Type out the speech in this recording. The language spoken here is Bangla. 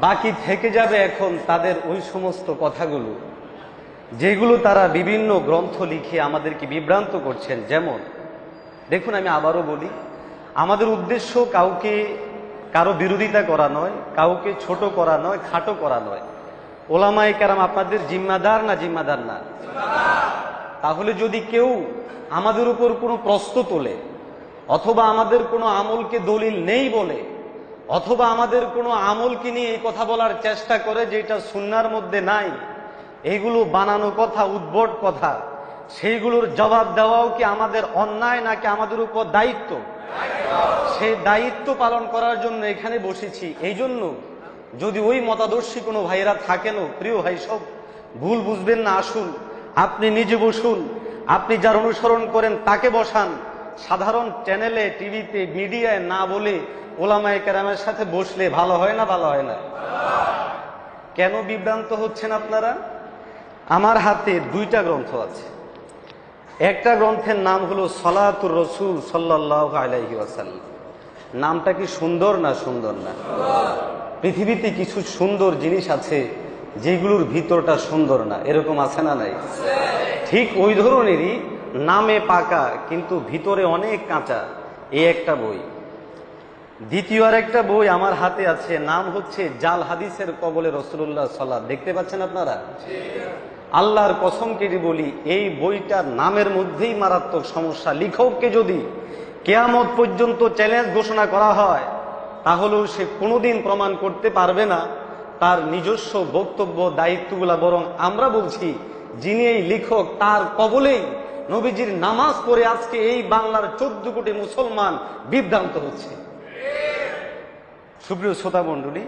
বাকি থেকে যাবে এখন তাদের ওই সমস্ত কথাগুলো, যেগুলো তারা বিভিন্ন গ্রন্থ লিখে আমাদেরকে বিভ্রান্ত করছেন। যেমন, দেখুন আমি আবারও বলি, আমাদের উদ্দেশ্য কাউকে কারও বিরোধিতা করা নয়, কাউকে ছোট করা নয়, খাটো করা নয়। ওলামাই কারাম আপনাদের জিম্মাদার না জিম্মাদার না? তাহলে যদি কেউ আমাদের উপর কোনো প্রশ্ন তোলে, অথবা আমাদের কোনো আমলকে দলিল নেই বলে অথবা আমাদের কোনো আমলকে নিয়ে এই কথা বলার চেষ্টা করে যেটা সুন্নার মধ্যে নাই এইগুলো বানানো কথা, উদ্ভট কথা, সেইগুলোর জবাব দেওয়াও কি আমাদের অন্যায় নাকি আমাদের উপর দায়িত্ব? সেই দায়িত্ব পালন করার জন্য এখানে বসেছি। এই জন্য যদি ওই মতাদর্শী কোনো ভাইরা থাকেনও, প্রিয় ভাই, সব ভুল বুঝবেন না, আসুন। আপনি নিজে বসুন। আপনি যার অনুসরণ করেন, তাকে বসান। সাধারণ চ্যানেলে, টিভিতে, মিডিয়ায় না বলে ওলামায় কেরামের সাথে বসলে ভালো হয় না ভালো হয় না? কেন বিভ্রান্ত হচ্ছেন আপনারা? আমার হাতে দুইটা গ্রন্থ আছে। একটা গ্রন্থের নাম হলো সলাতুর রসুল সাল্লাহ আলাইহি ওয়াসাল্লাম। নামটা কি সুন্দর না সুন্দর না? পৃথিবীতে কিছু সুন্দর জিনিস আছে যেগুলোর ভিতরটা সুন্দর না। এরকম আছে না নাই? ঠিক ওই ধরনেরই নামে পাকা, কিন্তু ভিতরে অনেক কাঁচা। এই একটা বই। দ্বিতীয় আর একটা বই আমার হাতে আছে, নাম হচ্ছে জাল হাদিসের কবলে রসুল্লাহ সাল্লাহ দেখতে পাচ্ছেন আপনারা? আল্লাহর কসম কেটে বলি, এই বইটার নামের মধ্যেই মারাত্মক সমস্যা। লেখককে যদি কেয়ামত পর্যন্ত চ্যালেঞ্জ ঘোষণা করা হয়, তাহলেও সে কোনোদিন প্রমাণ করতে পারবে না। তার নিজস্ব বক্তব্য, দায়িত্বগুলা বরং আমরা বলছি যিনি এই লেখক, তার কবলেই নবীজির নামাজ পড়ে আজকে এই বাংলার চোদ্দ কোটি মুসলমান বিভ্রান্ত হচ্ছে। সুপ্রিয় শ্রোতা মণ্ডলী